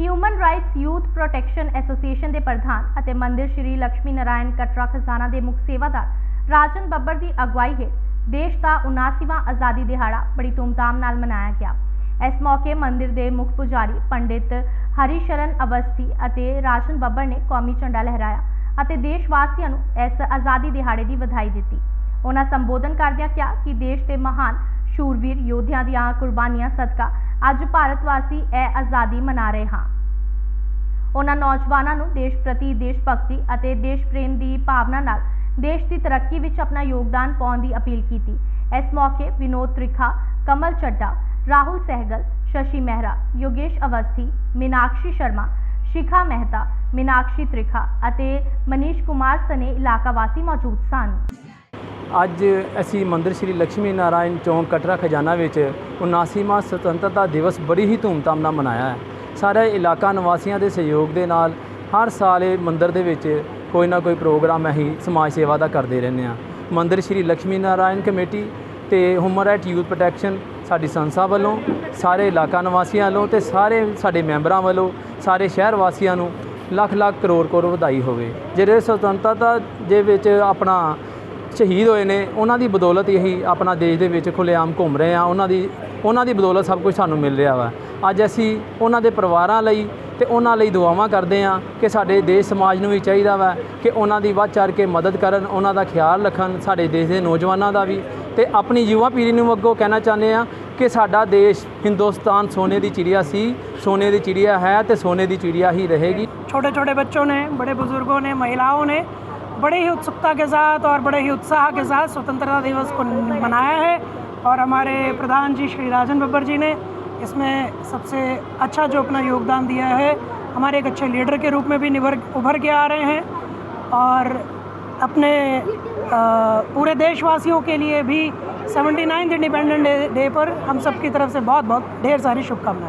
Human rights youth protection association ਦੇ ਪ੍ਰਧਾਨ ਅਤੇ ਮੰਦਿਰ ਸ਼੍ਰੀ ਲక్ష్ਮੀ ਨਾਰਾਇਣ ਕਟਰਾ ਖਜ਼ਾਨਾ ਦੇ ਮੁੱਖ ਸੇਵਾਦਾਰ ਰਾਜਨ ਬੱਬਰ ਦੀ ਅਗਵਾਈ ਹੇਠ ਦੇਸ਼ ਦਾ 79ਵਾਂ ਆਜ਼ਾਦੀ ਦਿਹਾੜਾ ਬੜੀ ਧੂਮਧਾਮ ਨਾਲ ਮਨਾਇਆ ਗਿਆ। ਇਸ ਮੌਕੇ ਮੰਦਿਰ ਦੇ ਮੁੱਖ ਪੁਜਾਰੀ ਪੰਡਿਤ ਹਰੀ ਸ਼ਰਨ ਅਵਸਥੀ ਅਤੇ ਰਾਜਨ ਬੱਬਰ ਨੇ ਕੌਮੀ ਝੰਡਾ ਲਹਿਰਾਇਆ ਅਤੇ ਦੇਸ਼ ਵਾਸੀਆਂ ਨੂੰ ਇਸ ਆਜ਼ਾਦੀ ਦਿਹਾੜੇ ਦੀ ਵਧਾਈ ਦਿੱਤੀ। ਉਹਨਾਂ ਸੰਬੋਧਨ ਕਰਦਿਆਂ ਕਿਹਾ ਕਿ ਦੇਸ਼ ਦੇ ਮਹਾਨ ਸ਼ੂਰਵੀਰ ਯੋਧਿਆਂ ਦੀਆਂ ਕੁਰਬਾਨੀਆਂ ਸਦਕਾ ਅੱਜ ਭਾਰਤ ਵਾਸੀ ਇਹ ਆਜ਼ਾਦੀ ਮਨਾ ਰਹੇ ਹਾਂ। ਉਹਨਾਂ ਨੌਜਵਾਨਾਂ ਨੂੰ ਦੇਸ਼ ਪ੍ਰਤੀ ਦੇਸ਼ ਭਗਤੀ ਅਤੇ ਦੇਸ਼ ਪ੍ਰੇਮ ਦੀ ਭਾਵਨਾ ਨਾਲ ਦੇਸ਼ ਦੀ ਤਰੱਕੀ ਵਿੱਚ ਆਪਣਾ ਯੋਗਦਾਨ ਪਾਉਣ ਦੀ ਅਪੀਲ ਕੀਤੀ। ਇਸ ਮੌਕੇ ਵਿਨੋਦ ਤ੍ਰਿਖਾ, ਕਮਲ ਚੱਡਾ, ਰਾਹੁਲ ਸਹਿਗਲ, ਸ਼ਸ਼ੀ ਮਹਿਰਾ, ਯੋਗੇਸ਼ ਅਵਸਥੀ, ਮੀਨਾਕਸ਼ੀ ਸ਼ਰਮਾ, ਸ਼ਿਖਾ ਮਹਿਤਾ, ਮੀਨਾਕਸ਼ੀ ਤ੍ਰਿਖਾ ਅਤੇ ਮਨੀਸ਼ ਕੁਮਾਰ ਸਨੇ ਇਲਾਕਾ ਵਾਸੀ ਮੌਜੂਦ ਸਨ। ਅੱਜ ਅਸੀਂ ਮੰਦਰ ਸ਼੍ਰੀ ਲక్ష్ਮੀ ਨਾਰਾਇਣ ਚੌਂਕ ਕਟਰਾ ਖਜ਼ਾਨਾ ਵਿੱਚ 79ਵਾਂ ਸੁਤੰਤਰਤਾ ਦਿਵਸ ਬੜੀ ਹੀ ਧੂਮਧਾਮ ਨਾਲ ਮਨਾਇਆ ਹੈ। ਸਾਰੇ ਇਲਾਕਾ ਨਿਵਾਸੀਆਂ ਦੇ ਸਹਿਯੋਗ ਦੇ ਨਾਲ ਹਰ ਸਾਲ ਇਹ ਮੰਦਰ ਦੇ ਵਿੱਚ ਕੋਈ ਨਾ ਕੋਈ ਪ੍ਰੋਗਰਾਮ ਅਸੀਂ ਸਮਾਜ ਸੇਵਾ ਦਾ ਕਰਦੇ ਰਹਿੰਦੇ ਹਾਂ। ਮੰਦਰ ਸ਼੍ਰੀ ਲక్ష్ਮੀ ਨਾਰਾਇਣ ਕਮੇਟੀ ਤੇ ਹਿਊਮਨ ਰਾਈਟ ਯੂਥ ਪ੍ਰੋਟੈਕਸ਼ਨ ਸਾਡੀ ਸੰਸਥਾ ਵੱਲੋਂ, ਸਾਰੇ ਇਲਾਕਾ ਨਿਵਾਸੀਆਂ ਵੱਲੋਂ ਤੇ ਸਾਰੇ ਸਾਡੇ ਮੈਂਬਰਾਂ ਵੱਲੋਂ, ਸਾਰੇ ਸ਼ਹਿਰ ਵਾਸੀਆਂ ਨੂੰ ਲੱਖ ਲੱਖ ਕਰੋੜ ਕਰੋੜ ਵਧਾਈ ਹੋਵੇ। ਜਿਹੜੇ ਸੁਤੰਤਰਤਾ ਦੇ ਵਿੱਚ ਆਪਣਾ ਸ਼ਹੀਦ ਹੋਏ ਨੇ, ਉਹਨਾਂ ਦੀ ਬਦੌਲਤ ਹੀ ਅਸੀਂ ਆਪਣਾ ਦੇਸ਼ ਦੇ ਵਿੱਚ ਖੁੱਲੇਆਮ ਘੁੰਮ ਰਹੇ ਆ ਉਹਨਾਂ ਦੀ ਉਹਨਾਂ ਦੀ ਬਦੌਲਤ ਸਭ ਕੁਝ ਸਾਨੂੰ ਮਿਲ ਰਿਹਾ ਵਾ। ਅੱਜ ਅਸੀਂ ਉਹਨਾਂ ਦੇ ਪਰਿਵਾਰਾਂ ਲਈ ਤੇ ਉਹਨਾਂ ਲਈ ਦੁਆਵਾਂ ਕਰਦੇ ਆ ਕਿ ਸਾਡੇ ਦੇਸ਼ ਸਮਾਜ ਨੂੰ ਵੀ ਚਾਹੀਦਾ ਵਾ ਕਿ ਉਹਨਾਂ ਦੀ ਵੱਧ ਚੜ ਕੇ ਮਦਦ ਕਰਨ, ਉਹਨਾਂ ਦਾ ਖਿਆਲ ਰੱਖਣ, ਸਾਡੇ ਦੇਸ਼ ਦੇ ਨੌਜਵਾਨਾਂ ਦਾ ਵੀ। ਤੇ ਆਪਣੀ ਯੁਵਾ ਪੀੜ੍ਹੀ ਨੂੰ ਅੱਗੋਂ ਕਹਿਣਾ ਚਾਹੁੰਦੇ ਆ ਕਿ ਸਾਡਾ ਦੇਸ਼ ਹਿੰਦੁਸਤਾਨ ਸੋਨੇ ਦੀ ਚਿੜੀਆ ਸੀ, ਸੋਨੇ ਦੀ ਚਿੜੀਆ ਹੈ ਤੇ ਸੋਨੇ ਦੀ ਚਿੜੀਆ ਹੀ ਰਹੇਗੀ। ਛੋਟੇ ਛੋਟੇ ਬੱਚੋਂ ਨੇ, ਬੜੇ ਬਜ਼ੁਰਗੋਂ ਨੇ ਮਹਿਲਾਵਾਂ ਨੇ बड़े ही उत्सुकता के साथ और बड़े ही उत्साह के साथ स्वतंत्रता दिवस को मनाया है। और हमारे प्रधान जी श्री राजन बब्बर जी ने इसमें सबसे अच्छा जो अपना योगदान दिया है हमारे एक अच्छे लीडर के रूप में भी निभर उभर के आ रहे हैं। और अपने अ, पूरे देशवासियों के लिए भी 79 इंडिपेंडेंट डे, डे पर हम सब की तरफ़ से बहुत बहुत ढेर सारी शुभकामनाएँ।